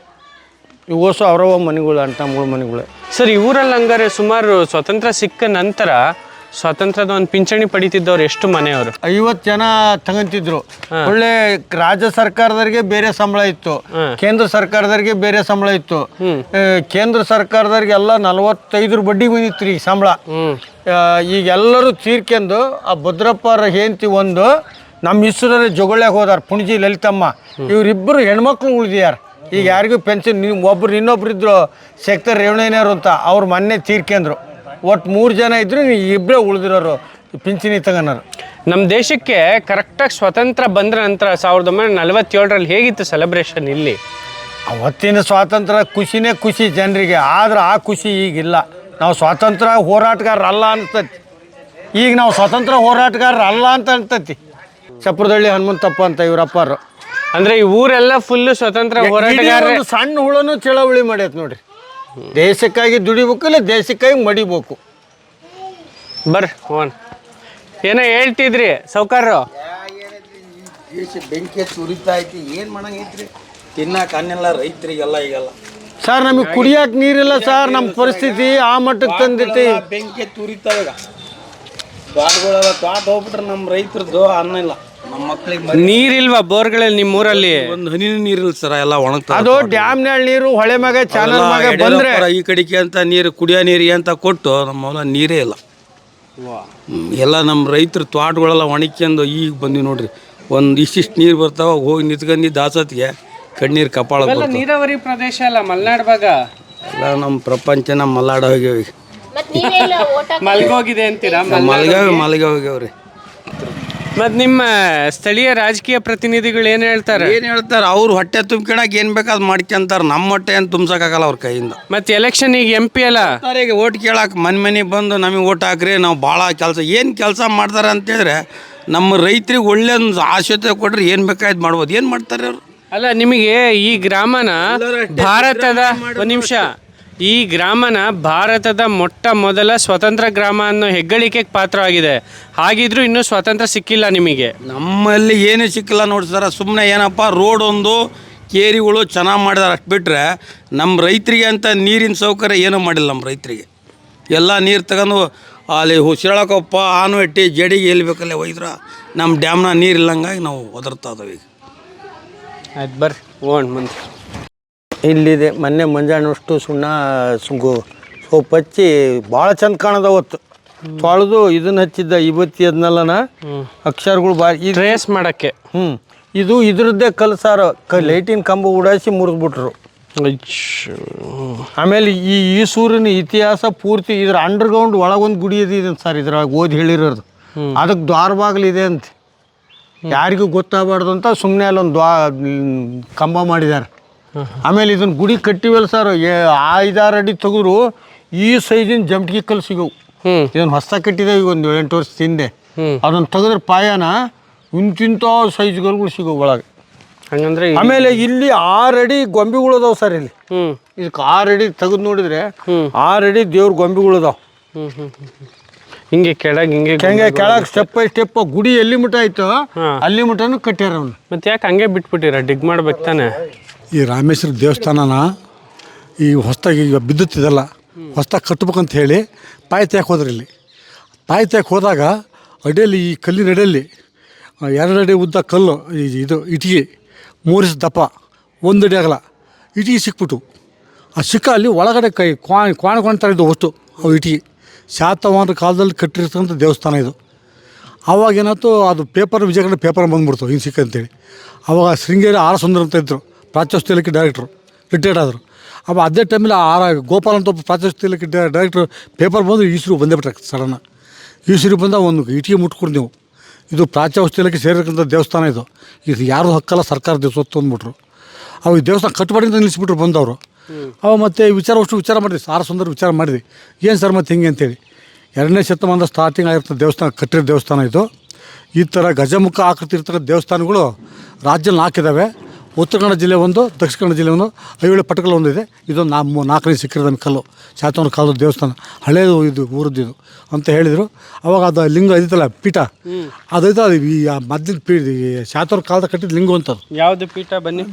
ಇವಸು ಅವರವ ಮನೆಗಳು ಅಣ್ಣ ತಮ್ಮಗಳ ಮನೆಗಳೇ. ಸರ್ ಇವರಲ್ಲಿ ಹಂಗಾರೆ ಸುಮಾರು ಸ್ವತಂತ್ರ ಸಿಕ್ಕ ನಂತರ ಸ್ವಾತಂತ್ರ್ಯದ ಒಂದು ಪಿಂಚಣಿ ಪಡಿತಿದ್ದವ್ರು ಎಷ್ಟು ಮನೆಯವರು? ಐವತ್ತು ಜನ ತಗಂತಿದ್ರು. ಒಳ್ಳೆ ರಾಜ್ಯ ಸರ್ಕಾರದವರಿಗೆ ಬೇರೆ ಸಂಬಳ ಇತ್ತು. ಕೇಂದ್ರ ಸರ್ಕಾರದವರಿಗೆ ಬೇರೆ ಸಂಬಳ ಇತ್ತು. ಕೇಂದ್ರ ಸರ್ಕಾರದವ್ರಿಗೆ ಎಲ್ಲ ನಲವತ್ತೈದರ ಬಡ್ಡಿ ಬಂದಿತ್ತು ರೀ ಸಂಬಳ. ಈಗ ಎಲ್ಲರೂ ತೀರ್ಕೊಂಡು ಆ ಭದ್ರಪ್ಪರ ಹೆಂಡತಿ ಒಂದು ನಮ್ಮ ಇಸ್ರೋರ ಜೊಗಳ್ಯಾಗ ಹೋದಾರ ಪುಣಜಿ ಲಲಿತಮ್ಮ. ಇವರಿಬ್ಬರು ಹೆಣ್ಮಕ್ಳು ಉಳಿದ್ಯಾರ. ಈಗ ಯಾರಿಗೂ ಪೆನ್ಷನ್ ಒಬ್ರು ಇನ್ನೊಬ್ರು ಇದ್ರು ಸೆಕ್ಟರ್ ರೇವಣಯ್ಯನವ್ರು ಅಂತ ಅವ್ರು ಮೊನ್ನೆ ತೀರ್ಕೊಂಡ್ರು ಒಟ್ಟು ಮೂರು ಜನ ಇದ್ರು ಇಬ್ಬರೇ ಉಳಿದಿರೋರು ಪಿಂಚಣಿ ತಗೋನಾರು ನಮ್ಮ ದೇಶಕ್ಕೆ ಕರೆಕ್ಟಾಗಿ ಸ್ವತಂತ್ರ ಬಂದ ನಂತರ ಸಾವಿರದ ಒಂಬೈನೂರ ನಲವತ್ತೇಳರಲ್ಲಿ ಹೇಗಿತ್ತು ಸೆಲೆಬ್ರೇಷನ್ ಇಲ್ಲಿ? ಅವತ್ತಿನ ಸ್ವಾತಂತ್ರ್ಯ ಖುಷಿನೇ ಖುಷಿ ಜನರಿಗೆ ಆದ್ರೆ ಆ ಖುಷಿ ಈಗಿಲ್ಲ. ನಾವು ಸ್ವಾತಂತ್ರ್ಯ ಹೋರಾಟಗಾರರಲ್ಲ ಅನ್ಸ್ತತಿ ಈಗ ನಾವು ಸ್ವಾತಂತ್ರ್ಯ ಹೋರಾಟಗಾರರಲ್ಲ ಅಂತ ಅನ್ತತಿ ಚಪ್ರದಳ್ಳಿ ಹನುಮಂತಪ್ಪ ಅಂತ ಇವರಪ್ಪರು. ಅಂದ್ರೆ ಈ ಊರೆಲ್ಲ ಫುಲ್ ಸ್ವತಂತ್ರ ಹೋರಾಟಗಾರ ಸಣ್ಣ ಹುಳನು ಚಳವಳಿ ಮಾಡೈತೆ ನೋಡ್ರಿ. ದೇಶಕ್ಕಾಗಿ ದುಡಿಬೇಕು ಇಲ್ಲ ದೇಶಕ್ಕಾಗಿ ಮಡಿಬೇಕು. ಬರ್ರಿ ಹೋನ್ ಏನೋ ಹೇಳ್ತಿದ್ರಿ ಸೌಕಾರರು ದೇಶ ಬೆಂಕಿ ಸುರಿತಾ ಐತಿ ಏನು ಮಾಡಂಗೈತ್ರಿ? ತಿನ್ನಕ್ಕೆ ಅನ್ನೆಲ್ಲ ರೈತರಿಗೆಲ್ಲ ಈಗಲ್ಲ. ಸರ್ ನಮಗೆ ಕುಡಿಯಕ್ಕೆ ನೀರಿಲ್ಲ ಸರ್ ನಮ್ಮ ಪರಿಸ್ಥಿತಿ ಆ ಮಟ್ಟಕ್ಕೆ ತಂದೈತಿ. ಬೆಂಕಿ ತುರಿತಾವ ಈಗ. ತೋಟಗಳೆಲ್ಲ ತೋಟ ಹೋಗ್ಬಿಟ್ರೆ ನಮ್ಮ ರೈತರದ್ದು ಅನ್ನ ಇಲ್ಲ. ನೀರಿಲ್ವಾ ಬೋರ್ಗಳಲ್ಲಿ ನಿಮ್ಮ ಊರಲ್ಲಿ? ಒಂದು ಹನಿ ನೀರಿಲ್ಲ ಸರ್ ಎಲ್ಲ ಒಣಗ್ತಾ ಅದು ಡ್ಯಾಮ್ ನೀರು ಹೊಳೆ ಮಗ ಚಾನಲ್ ಮಗ ಬಂದ್ರೆ ಈ ಕಡೆಗೆ ಅಂತ ನೀರು ಕುಡಿಯೋ ನೀರಿಗೆ ಅಂತ ಕೊಟ್ಟು ನಮ್ಮ ಹೊಲ ನೀರೇ ಇಲ್ಲ. ಹ್ಮ್, ಎಲ್ಲ ನಮ್ಮ ರೈತರು ತೋಟಗಳೆಲ್ಲ ಒಣಕ್ಯಂದು ಈಗ ಬಂದಿವಿ ನೋಡ್ರಿ. ಒಂದು ಇಷ್ಟಿಷ್ಟು ನೀರು ಬರ್ತಾವ ಹೋಗಿ ನಿಂತ್ಕೊಂಡು ದಾಸತ್ಗೆ ಕಣ್ಣೀರು ಕಪಾಳ ಬರ್ತಾವ ನೀರಾವರಿ ಪ್ರದೇಶ ಅಲ್ಲ ಮಲ್ನಾಡ್ ಭಾಗ? ಎಲ್ಲ ನಮ್ಮ ಪ್ರಪಂಚ ನಮ್ಮ ಮಲ್ಲಾಡ ಹೋಗ್ಯಾವ ಈಗ. ಮಲ್ಗೋಗಿದೆ ಅಂತೀರಾ? ಮಲ್ಗಾವೆ ಮಲ್ಗ ಹೋಗ್ಯಾವ್ರಿ. ಮತ್ ನಿಮ್ಮ ಸ್ಥಳೀಯ ರಾಜಕೀಯ ಪ್ರತಿನಿಧಿಗಳು ಏನ್ ಹೇಳ್ತಾರೆ? ಏನು ಹೇಳ್ತಾರೆ? ಅವ್ರು ಹೊಟ್ಟೆ ತುಂಬ್ಕೊಳಕ್ಕೆ ಏನು ಬೇಕಾದ್ ಮಾಡ್ಕೊಂತಾರೆ ನಮ್ಮ ಹೊಟ್ಟೆ ಏನು ತುಂಬಸಕಾಗಲ್ಲ ಅವ್ರ ಕೈಯಿಂದ. ಮತ್ತೆ ಎಲೆಕ್ಷನ್ ಈಗ ಎಂ ಪಿ ಅಲ್ಲ? ಅವರಿಗೆ ಓಟ್ ಕೇಳಕ್ಕೆ ಮನೆ ಮನೆಗೆ ಬಂದು ನಮಗೆ ಓಟ್ ಹಾಕ್ರಿ ನಾವು ಭಾಳ ಕೆಲಸ ಏನು ಕೆಲಸ ಮಾಡ್ತಾರೆ ಅಂತೇಳಿದ್ರೆ ನಮ್ಮ ರೈತರಿಗೆ ಒಳ್ಳೆ ಒಂದು ಆಶ್ಯತೆ ಕೊಟ್ರೆ ಏನು ಬೇಕಾಯ್ತು ಮಾಡ್ಬೋದು. ಏನು ಮಾಡ್ತಾರೆ ಅವರು? ಅಲ್ಲ ನಿಮಗೆ ಈ ಗ್ರಾಮನ ಭಾರತದ ಒಂದ್ ನಿಮಿಷ. ಈ ಗ್ರಾಮನ ಭಾರತದ ಮೊಟ್ಟ ಮೊದಲ ಸ್ವತಂತ್ರ ಗ್ರಾಮ ಅನ್ನೋ ಹೆಗ್ಗಳಿಕೆಗೆ ಪಾತ್ರವಾಗಿದೆ. ಹಾಗಿದ್ರೂ ಇನ್ನೂ ಸ್ವಾತಂತ್ರ್ಯ ಸಿಕ್ಕಿಲ್ಲ ನಿಮಗೆ? ನಮ್ಮಲ್ಲಿ ಏನೂ ಸಿಕ್ಕಿಲ್ಲ ನೋಡಿ ಸರ್. ಸುಮ್ಮನೆ ಏನಪ್ಪ ರೋಡ್ ಒಂದು ಕೇರಿಗಳು ಚೆನ್ನಾಗಿ ಮಾಡಿದಾರೆ ಅಷ್ಟು ಬಿಟ್ಟರೆ ನಮ್ಮ ರೈತರಿಗೆ ಅಂತ ನೀರಿನ ಸೌಕರ್ಯ ಏನೂ ಮಾಡಿಲ್ಲ ನಮ್ಮ ರೈತರಿಗೆ. ಎಲ್ಲ ನೀರು ತಗೊಂಡು ಅಲ್ಲಿ ಹುಸಿರಾಳಕೊಪ್ಪ ಆನವಟ್ಟಿ ಜಡಿಗೆ ಎಲ್ಲಿ ಬೇಕಲ್ಲೇ ಒಯ್ದ್ರ ನಮ್ಮ ಡ್ಯಾಮ್ನ ನೀರು ಇಲ್ಲಂಗಾಗಿ ನಾವು ಒದರ್ತಾ ಇದಾವೆ ಈಗ. ಆಯ್ತು ಬರ್ರಿ ಓಣ್ ಮುಂದೆ. ಇಲ್ಲಿದೆ. ಮೊನ್ನೆ ಮುಂಜಾನಷ್ಟು ಸುಣ್ಣ ಸುಗು ಸೋಪ್ ಹಚ್ಚಿ ಭಾಳ ಚಂದ ಕಾಣದ ಅವತ್ತು. ತೊಳೆದು ಇದನ್ನ ಹಚ್ಚಿದ್ದ ಇವತ್ತಿ ಅದನ್ನೆಲ್ಲನ ಅಕ್ಷರಗಳು ಇದು ಟ್ರೇಸ್ ಮಾಡಕ್ಕೆ. ಹ್ಞೂ ಇದು ಇದ್ರದ್ದೇ ಕಲ್ಸಾರ. ಕ ಲೈಟಿನ ಕಂಬ ಉಡಾಯಿಸಿ ಮುರಿದ್ಬಿಟ್ರು. ಆಮೇಲೆ ಈ ಈ ಸೂರ್ಯನ ಇತಿಹಾಸ ಪೂರ್ತಿ ಇದ್ರ ಅಂಡರ್ಗ್ರೌಂಡ್ ಒಳಗೊಂದು ಗುಡಿ ಇದೆ ಸರ್ ಇದ್ರಾಗ ಓದಿ ಹೇಳಿರೋದು. ಅದಕ್ಕೆ ದ್ವಾರ ಬಾಗಿಲಿದೆ ಅಂತ. ಯಾರಿಗೂ ಗೊತ್ತಾಗಬಾರ್ದು ಅಂತ ಸುಮ್ಮನೆ ಅಲ್ಲೊಂದು ದ್ವಾ ಕಂಬ ಮಾಡಿದ್ದಾರೆ ಆಮೇಲೆ ಇದನ್ನ ಗುಡಿ ಕಟ್ಟಿವಲ್ಲ ಸರ್ ಐದಾರು ಅಡಿ ತೆಗೆದ್ರು ಈ ಸೈಜಿನ ಜಮಟಿಗೆ ಕಲ್ಲು ಸಿಗವು. ಇದನ್ನ ಹೊಸ ಕಟ್ಟಿದೆ ಈಗ ಒಂದು ಎಂಟು ವರ್ಷ ತಿಂದೆ ಅದನ್ನ ತೆಗೆದ್ರೆ ಪಾಯನ ಇಂತಿಂಥ ಸೈಜ್ಗಳು ಸಿಗವು ಒಳಗೆ. ಹಂಗಂದ್ರೆ ಆಮೇಲೆ ಇಲ್ಲಿ ಆರು ಅಡಿ ಗೊಂಬೆಗಳು ಅದಾವ ಸರ್ ಇಲ್ಲಿ. ಇದಕ್ಕೆ ಆರು ಅಡಿ ತೆಗೆದು ನೋಡಿದ್ರೆ ಆರು ಅಡಿ ದೇವ್ರ ಗೊಂಬೆಗಳು ಅದಾವ. ಹಿಂಗೆ ಕೆಳಗೆ ಹಿಂಗೆ ಹಂಗೆ ಕೆಳಗೆ ಸ್ಟೆಪ್ ಬೈ ಸ್ಟೆಪ್ ಗುಡಿ ಎಲ್ಲಿ ಮುಟ ಆಯ್ತು ಅಲ್ಲಿ ಮುಟನು ಕಟ್ಟ್ಯಾರ ಅವ್ನು. ಮತ್ತೆ ಯಾಕೆ ಹಂಗೆ ಬಿಟ್ಬಿಟ್ಟಿರ? ಡಿಗ್ ಮಾಡ್ಬೇಕು ತಾನೆ. ಈ ರಾಮೇಶ್ವರ ದೇವಸ್ಥಾನನ ಈ ಹೊಸ್ದಾಗಿ ಈಗ ಬಿದ್ದುತ್ತಿದೆಲ್ಲ ಹೊಸ್ದಾಗಿ ಕಟ್ಟಬೇಕಂತ ಹೇಳಿ ಪಾಯಿ ತೆಗಕ್ಕೆ ಹೋದ್ರಿ ಇಲ್ಲಿ. ಪಾಯಿ ತೆಗಕ್ಕೆ ಹೋದಾಗ ಅಡಿಯಲ್ಲಿ ಈ ಕಲ್ಲಿನ ಅಡಿಯಲ್ಲಿ ಎರಡು ಉದ್ದ ಕಲ್ಲು, ಈ ಇದು ಇಟಿಗೆ, ಮೂರಿಸ ದಪ್ಪ, ಒಂದು ಅಡಿ ಆಗಲ್ಲ ಇಟಿಗೆ ಸಿಕ್ಬಿಟ್ಟು ಆ ಸಿಕ್ಕ ಅಲ್ಲಿ ಒಳಗಡೆ ಕೈ ಕ್ವಾಣ ಕ್ವಾಣ ಕಾಣ್ತಾ ಇದ್ದು ವಸ್ತು, ಅವು ಇಟಿಗೆ. ಶಾತವಾಹನ ಕಾಲದಲ್ಲಿ ಕಟ್ಟಿರ್ತಕ್ಕಂಥ ದೇವಸ್ಥಾನ ಇದು. ಆವಾಗ ಏನಾಯ್ತು, ಅದು ಪೇಪರ್ ವಿಜಯಗಡೆ ಪೇಪರ್ ಬಂದ್ಬಿಡ್ತು ಹಿಂಗೆ ಸಿಕ್ಕಂತೇಳಿ ಆವಾಗ ಶೃಂಗೇರಿ ಆರ ಸುಂದರ ಅಂತ ಇದ್ದರು ಪ್ರಾಚ್ಯವಸ್ತು ಇಲಾಖೆ ಡೈರೆಕ್ಟ್ರು, ರಿಟೈರ್ಡ್ ಆದರು. ಅವ ಅದೇ ಟೈಮಲ್ಲಿ ಆರ ಗೋಪಾಲ್ ಅಂತ ಒಬ್ಬ ಪ್ರಾಚ್ಯವಸ್ತು ಇಲಾಖೆ ಡೈರೆಕ್ಟ್ರು ಪೇಪರ್ ಬಂದು ಈಶ್ವರು ಬಂದೇ ಬಿಟ್ರೆ ಸಡನ್ನ ಈಶ್ವರಿ ಬಂದ ಒಂದು ಇಟಿಗೆ ಮುಟ್ಕೊಂಡು ನೀವು. ಇದು ಇಲಾಖೆ ಸೇರಿರ್ತಕ್ಕಂಥ ದೇವಸ್ಥಾನ ಇದು. ಇದು ಯಾರು ಹಕ್ಕಲ್ಲ ಸರ್ಕಾರ ಸ್ವತ್ತು ಅಂದ್ಬಿಟ್ರು. ಅವು ಈ ದೇವಸ್ಥಾನ ಕಟ್ಟುಪಾಡಿಂದ ನಿಲ್ಲಿಸ್ಬಿಟ್ರು ಬಂದವರು. ಅವು ಮತ್ತೆ ವಿಚಾರ ಅಷ್ಟು ವಿಚಾರ ಮಾಡಿದ್ವಿ. ಸಾರ ಸುಂದರ ವಿಚಾರ ಮಾಡಿದ್ವಿ. ಏನು ಸರ್ ಮತ್ತೆ ಹಿಂಗೆ ಅಂತೇಳಿ. ಎರಡನೇ ಶತಮಾನದ ಸ್ಟಾರ್ಟಿಂಗ್ ಆಗಿರ್ತಕ್ಕಂಥ ದೇವಸ್ಥಾನ, ಕಟ್ಟಿರೋ ದೇವಸ್ಥಾನ ಇದು. ಈ ಥರ ಗಜಮುಖ ಆಕೃತಿ ಇರ್ತಕ್ಕಂಥ ದೇವಸ್ಥಾನಗಳು ರಾಜ್ಯದಲ್ಲಿ ನಾಲ್ಕಿದ್ದಾವೆ ಉತ್ತರ ಕನ್ನಡ ಜಿಲ್ಲೆ ಒಂದು ದಕ್ಷಿಣ ಕನ್ನಡ ಜಿಲ್ಲೆ ಒಂದು ಐವೇಳು ಪಟಕಲ್ ಒಂದಿದೆ. ಇದು ನಾ ಮೂ- ನಾಲ್ಕನೇ ಸಿಕ್ಕಿರೋದು ನಮಗೆ ಕಲ್ಲು. ಶಾತವನ ಕಾಲದ ದೇವಸ್ಥಾನ. ಹಳೇದು ಇದು ಊರದ್ದು ಇದು ಅಂತ ಹೇಳಿದರು. ಅವಾಗ ಅದು ಲಿಂಗ ಇದಿತ್ತಲ್ಲ ಪೀಠ. ಅದೈತ ಅದು ಈ ಮದ್ದಿನ ಪೀಠ ಈ ಶಾತವನ ಕಾಲದ ಕಟ್ಟಿದ ಲಿಂಗ ಅಂತದ್ದು ಯಾವುದು ಪೀಠ ಬನ್ನಿ?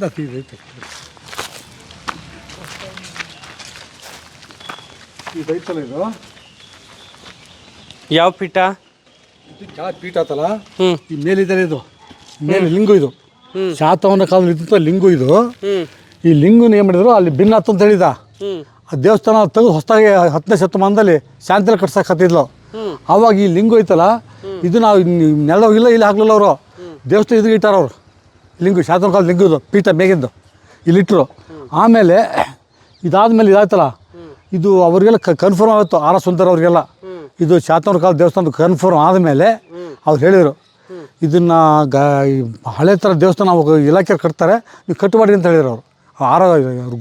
ಇದೈತಲ್ಲ ಇದು? ಯಾವ ಪೀಠ? ಪೀಠ ಆತಲ್ಲ? ಈ ಮೇಲಿದ್ದಾರೆ ಇದು. ಮೇಲೆ ಲಿಂಗು ಇದು. ಶಾತವನ ಕಾಲದಲ್ಲಿ ಇದ್ದಂಥ ಲಿಂಗು ಇದು. ಈ ಲಿಂಗುನ ಏನು ಮಾಡಿದ್ರು? ಅಲ್ಲಿ ಭಿನ್ನ ಅಂತ ಹೇಳಿದ. ಆ ದೇವಸ್ಥಾನ ತೆಗೆದು ಹೊಸದಾಗಿ ಹತ್ತನೇ ಶತಮಾನದಲ್ಲಿ ಶಾಂತಿಲ್ ಕಟ್ಸಕ್ ಹತ್ತಿದ್ಲು. ಆವಾಗ ಈ ಲಿಂಗು ಐತಲ್ಲ ಇದು ನಾವು ನೆಲ ಇಲ್ಲ ಇಲ್ಲಿ ಹಾಕ್ಲಿಲ್ಲ ಅವರು. ದೇವಸ್ಥಾನ ಇದ್ರಿಗೆ ಇಟ್ಟಾರ ಅವರು. ಲಿಂಗು ಶಾತನ ಕಾಲದ ಲಿಂಗು ಇದು ಪೀಠ ಮೇಗಿಂದು. ಇಲ್ಲಿಟ್ಟರು ಆಮೇಲೆ ಇದಾದ್ಮೇಲೆ ಇದಾಯ್ತಲ್ಲ ಇದು ಅವರಿಗೆಲ್ಲ ಕನ್ಫರ್ಮ್ ಆಗುತ್ತೆ ಆರ ಸುಂದರ ಅವರಿಗೆಲ್ಲ. ಇದು ಶಾತವನ ಕಾಲ ದೇವಸ್ಥಾನದ ಕನ್ಫರ್ಮ್ ಆದಮೇಲೆ ಅವ್ರು ಹೇಳಿದರು ಇದನ್ನು ಗ ಈ ಹಳೆ ಥರ ದೇವಸ್ಥಾನ ಅವಾಗ ಇಲಾಖೆ ಕಟ್ತಾರೆ. ನೀವು ಕಟ್ಟುಮಾಡಿ ಅಂತ ಹೇಳಿದ್ರು ಅವರು. ಆರ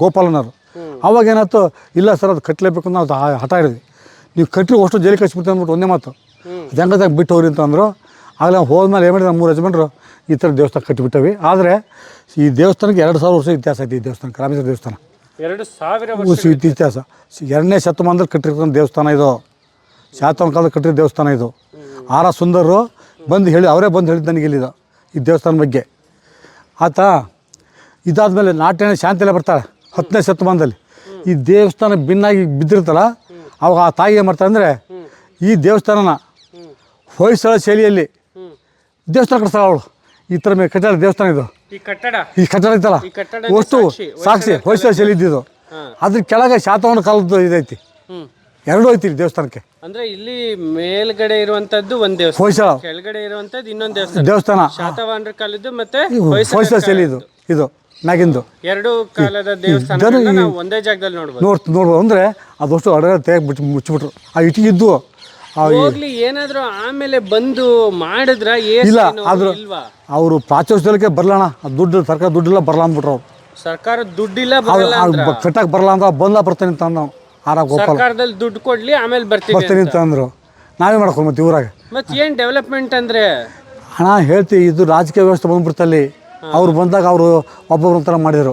ಗೋಪಾಲನವರು. ಅವಾಗ ಏನಾಯ್ತು ಇಲ್ಲ ಸರ್ ಅದು ಕಟ್ಟಲೇಬೇಕು ಅಂತ ನಾವು ಹಠ ಹಿಡಿದ್ವಿ ನೀವು ಕಟ್ಟಿ ಅಷ್ಟು ಜೈಲಿಗೆ ಕಳಿಸ್ಬಿಡ್ತೀವಿ ಅಂದ್ಬಿಟ್ಟು ಒಂದೇ ಮಾತು. ಜಂಗದಾಗ ಬಿಟ್ಟು ಹೋಗ್ರಿ ಅಂತಂದರು ಆಗಲೇ ಹೋದ್ಮೇಲೆ ಏನು ಮಾಡಿದ್ರು ಮೂರು ಯಜಮಾನರು ಈ ಥರ ದೇವಸ್ಥಾನ ಕಟ್ಟಿಬಿಟ್ಟವಿ. ಆದರೆ ಈ ದೇವಸ್ಥಾನಕ್ಕೆ ಎರಡು ಸಾವಿರ ವರ್ಷ ಇತಿಹಾಸ ಐತಿ ಈ ದೇವಸ್ಥಾನ ರಾಮೇಶ್ವರ ದೇವಸ್ಥಾನ. ಎರಡು ಸಾವಿರ ಇತಿಹಾಸ. ಎರಡನೇ ಶತಮಾನದಲ್ಲಿ ಕಟ್ಟಿರ್ತಕ್ಕಂಥ ದೇವಸ್ಥಾನ ಇದು. ಶಾತಮ ಕಾಲದಲ್ಲಿ ಕಟ್ಟಿರೋ ದೇವಸ್ಥಾನ ಇದು. ಆರ ಸುಂದರರು ಬಂದು ಹೇಳಿ ಅವರೇ ಬಂದು ಹೇಳಿದ್ದು ನನಗೆ ಇಲ್ಲಿದು ಈ ದೇವಸ್ಥಾನ ಬಗ್ಗೆ. ಆತ ಇದಾದಮೇಲೆ ನಾಟ್ಯನ ಶಾಂತಿಲೆ ಬರ್ತಾಳೆ ಹತ್ತನೇ ಶತಮಾನದಲ್ಲಿ. ಈ ದೇವಸ್ಥಾನ ಭಿನ್ನಾಗಿ ಬಿದ್ದಿರ್ತಲ್ಲ ಅವಾಗ ಆ ತಾಯಿ ಏನು ಮಾಡ್ತಾರೆ ಅಂದರೆ ಈ ದೇವಸ್ಥಾನನ ಹೊಯ್ಸಳ ಶೈಲಿಯಲ್ಲಿ ದೇವಸ್ಥಾನ ಕಟ್ತಾಳೆ ಅವಳು. ಈ ಥರ ಮೇಲೆ ಕಟ್ಟಡ ದೇವಸ್ಥಾನ ಇದು. ಈ ಕಟ್ಟಡ? ಈ ಕಟ್ಟಡ ಈ ಕಟ್ಟಡ ಸಾಕ್ಷಿ, ಹೊಯ್ಸಳ ಶೈಲಿ ಇದ್ದಿದ್ದು. ಅದ್ರ ಕೆಳಗೆ ಶಾತವನ ಕಾಲದ್ದು ಇದೈತಿ. ಎರಡೂ ಐತಿ ದೇವಸ್ಥಾನಕ್ಕೆ? ಅಂದ್ರೆ ಇಲ್ಲಿ ಮೇಲ್ಗಡೆ ಇರುವಂತದ್ದು ಒಂದ್ ದೇವಸ್ಥಾನ. ಹೊಯ್ಸಳ. ಕೆಳಗಡೆ ಇರುವಂತದ್ದು ಇನ್ನೊಂದು ದೇವಸ್ಥಾನ. ದೇವಸ್ಥಾನ. ಶಾತವಾಹನರ ಕಾಲದ್ದು ಮತ್ತೆ ಹೊಯ್ಸಳ ಶೈಲಿ ಇದು. ನಾಗಿಂದು. ಎರಡು ಕಾಲದ ದೇವಸ್ಥಾನ ನಾವು ಒಂದೇ ಜಾಗದಲ್ಲಿ ನೋಡ್ಬೋದು. ನೋಡ್ ನೋಡ್ಬೋದು. ಅಂದರೆ ಅದಷ್ಟು ಅಡಗ ತೆಗೆ ಮುಚ್ಚಿ ಮುಚ್ಚಿಬಿಟ್ರು. ಆ ಇಟ್ಟಿಗೆ ಇದ್ದು ಆ ಹೋಗ್ಲಿ ಏನಾದ್ರು ಆಮೇಲೆ ಬಂದು ಮಾಡಿದ್ರ ಇಲ್ಲ ಆದ್ರೂ ಇಲ್ವಾ? ಅವರು ಪ್ರಾಚೋತ್ಸವಕ್ಕೆ ಬರಲಣ್ಣ. ದುಡ್ಡು ಸರ್ಕಾರ ದುಡ್ಡಿಲ್ಲ ಬರಲ್ಲ ಅಂದ್ಬಿಟ್ರು ಅವ್ರು. ಸರ್ಕಾರ ದುಡ್ಡಿಲ್ಲ ಅವ್ರು ಬರಲ್ಲ ಅಂದ್ರ? ಕಟ್ಟಕ್ಕೆ ಬರಲ್ಲ ಅಂದ್ರೆ ಬಂದ ಬರ್ತಾನೆ ಅಂತ ನಾವು ಆರ ಗೋಪಾಲ. ಸರ್ಕಾರದಲ್ಲಿ ದುಡ್ಡು ಕೊಡ್ಲಿ ಆಮೇಲೆ ಬರ್ತೀವಿ ಬರ್ತೀನಿ ಅಂತ. ಅಂದರು ನಾವೇ ಮಾಡ್ಕೊಂಡು ಮತ್ತೆ ಊರಾಗ ಮತ್ತೆ ಏನ್ ಡೆವಲಪ್ಮೆಂಟ್ ಅಂದ್ರೆ? ಹಣ ಹೇಳ್ತೀವಿ ಇದು ರಾಜಕೀಯ ವ್ಯವಸ್ಥೆ ಬಂದ್ಬಿಡ್ತಲ್ಲಿ. ಅವ್ರು ಬಂದಾಗ ಅವರು ಒಬ್ಬೊಬ್ರು ಒಂಥರ ಮಾಡಿದರು.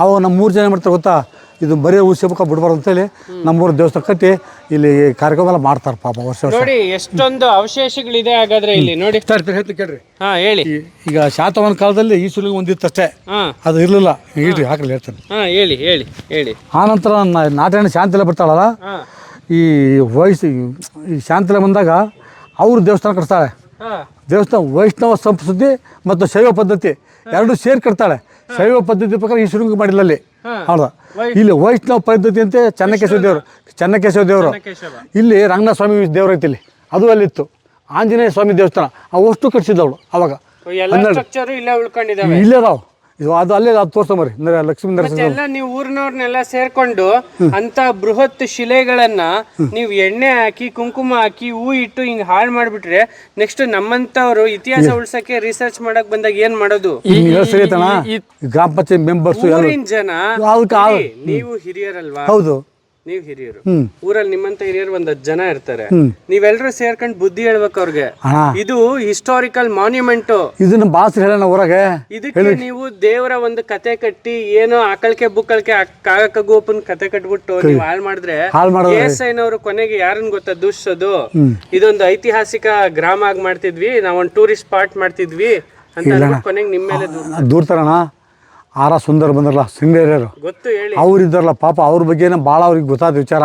ಅವಾಗ ನಮ್ಮ ಮೂರು ಜನ ಮಾಡ್ತಾರೆ ಗೊತ್ತಾ? ಇದು ಬರೀ ಉಸಿಬಕ ಬಿಡಬಾರ್ದು ಅಂತೇಳಿ ನಮ್ಮೂರು ದೇವಸ್ಥಾನ ಕಟ್ಟಿ ಇಲ್ಲಿ ಕಾರ್ಯಕ್ರಮ ಎಲ್ಲ ಮಾಡ್ತಾರಪ್ಪ ವರ್ಷ ವರ್ಷ. ನೋಡಿ ಎಷ್ಟೊಂದು ಅವಶೇಷಗಳಿದೆ ಹಾಗಾದ್ರೆ ಇಲ್ಲಿ ನೋಡಿ. ಹೇಳ್ತೀನಿ ಕೇಳ್ರಿ. ಹಾ ಹೇಳಿ. ಈಗ ಶಾತವನ ಕಾಲದಲ್ಲಿ ಈ ಸುಲಿಗೆ ಒಂದಿತ್ತು ಅಷ್ಟೇ ಅದು ಇರಲಿಲ್ಲ. ಇಡ್ರಿ ಹಾಕಲಿ ಹೇಳ್ತೇನೆ. ಹಾ ಹೇಳಿ ಹೇಳಿ ಹೇಳಿ. ಆನಂತರ ನಾ- ನಾಟಣ್ಣ ಶಾಂತಿಲೆ ಬರ್ತಾಳಲ್ಲ? ಈ ವಯಸ್ಸು ಈ ಶಾಂತಿಲೆ ಬಂದಾಗ ಅವರು ದೇವಸ್ಥಾನ ಕಟ್ತಾಳೆ ದೇವಸ್ಥಾನ ವೈಷ್ಣವ ಸಂಸ್ಕೃತಿ ಮತ್ತು ಶೈವ ಪದ್ಧತಿ. ಎರಡು ಸೇರಿ ಕಟ್ತಾಳೆ. ಶೈವ ಪದ್ಧತಿ ಪ್ರಕಾರ ಈ ಶುರುಂಗ ಮಾಡಿಲ್ಲ ಅಲ್ಲಿ. ಹೌದಾ. ಇಲ್ಲಿ ವೈಷ್ಣವ ಪದ್ಧತಿ ಅಂತ ಚನ್ನಕೇಶವ ದೇವರು. ಚನ್ನಕೇಶವ ದೇವರು. ಇಲ್ಲಿ ರಂಗನಾಥ ಸ್ವಾಮಿ ದೇವ್ರು ಐತಿ ಇಲ್ಲಿ. ಅದು ಅಲ್ಲಿತ್ತು. ಆಂಜನೇಯ ಸ್ವಾಮಿ ದೇವಸ್ಥಾನ. ಅವಷ್ಟು ಕಟ್ಸಿದ್ದವಳು ಅವಾಗ. ಇಲ್ಲೇ ಅದಾವ. ಇದು ಅದು ಅಲ್ಲೇ ಅದು ತೋರ್ಸಂಬರಿ ಅಂದ್ರೆ ಲಕ್ಷ್ಮೀ ನರಸಿಂಹ ಎಲ್ಲ ನೀವು ಊರಿನವ್ರನ್ನೆಲ್ಲ ಸೇರ್ಕೊಂಡು ಅಂತ ಬೃಹತ್ ಶಿಲೆಗಳನ್ನ ನೀವು ಎಣ್ಣೆ ಹಾಕಿ ಕುಂಕುಮ ಹಾಕಿ ಹೂ ಇಟ್ಟು ಹಿಂಗ್ ಹಾಳು ಮಾಡ್ಬಿಟ್ರೆ ನೆಕ್ಸ್ಟ್ ನಮ್ಮಂತವ್ರು ಇತಿಹಾಸ ಉಳ್ಸಕ್ಕೆ ರಿಸರ್ಚ್ ಮಾಡಕ್ ಬಂದಾಗ ಏನ್ ಮಾಡೋದು? ಗ್ರಾಮ ಪಂಚಾಯತ್ ಮೆಂಬರ್ಸ್ ಊರಿನ ಜನ ನೀವು ಹಿರಿಯರಲ್ವಾ? ಹೌದು. ನೀವು ಹಿರಿಯರು. ಊರಲ್ಲಿ ನಿಮ್ಮಂತ ಹಿರಿಯರು ಒಂದ್ ಹತ್ತು ಜನ ಇರ್ತಾರೆ. ನೀವೆಲ್ಲರೂ ಸೇರ್ಕೊಂಡು ಬುದ್ಧಿ ಹೇಳ್ಬೇಕು ಅವ್ರಿಗೆ. ಇದು ಹಿಸ್ಟಾರಿಕಲ್ ಮಾನ್ಯುಮೆಂಟ್ ಇದನ್ನ ಬಾಸ್ ಹೇಳೋಣ ಹೊರಗೆ ಇದಕ್ಕೆ ನೀವು ದೇವರ ಒಂದು ಕತೆ ಕಟ್ಟಿ ಏನೋ ಆಕಳಕೆ ಬುಕ್ಕಳಕೆ ಕಾಗಕ ಗೋಪನ್ ಕತೆ ಕಟ್ಬಿಟ್ಟು ನೀವು ಹಾಳು ಮಾಡಿದ್ರೆ ಏಸೈನವರು ಕೊನೆಗೆ ಯಾರನ್ನ ಗೊತ್ತಾ? ದೂಷಿಸೋದು ಇದೊಂದು ಐತಿಹಾಸಿಕ ಗ್ರಾಮ ಆಗಿ ಮಾಡ್ತಿದ್ವಿ. ನಾವೊಂದು ಟೂರಿಸ್ಟ್ ಸ್ಪಾಟ್ ಮಾಡ್ತಿದ್ವಿ. ಅಂತ ಕೊನೆಗೆ ನಿಮ್ಮ ಮೇಲೆ ದೂರ ದೂರ್ತಾರಣ ಆರ ಸುಂದರ ಬಂದ್ರಲ್ಲ ಅವ್ರು ಇದ್ದಾರಲ್ಲ ಪಾಪ ಅವ್ರ ಬಗ್ಗೆನೇ ಭಾಳ ಅವ್ರಿಗೆ ಗೊತ್ತಾದ ವಿಚಾರ.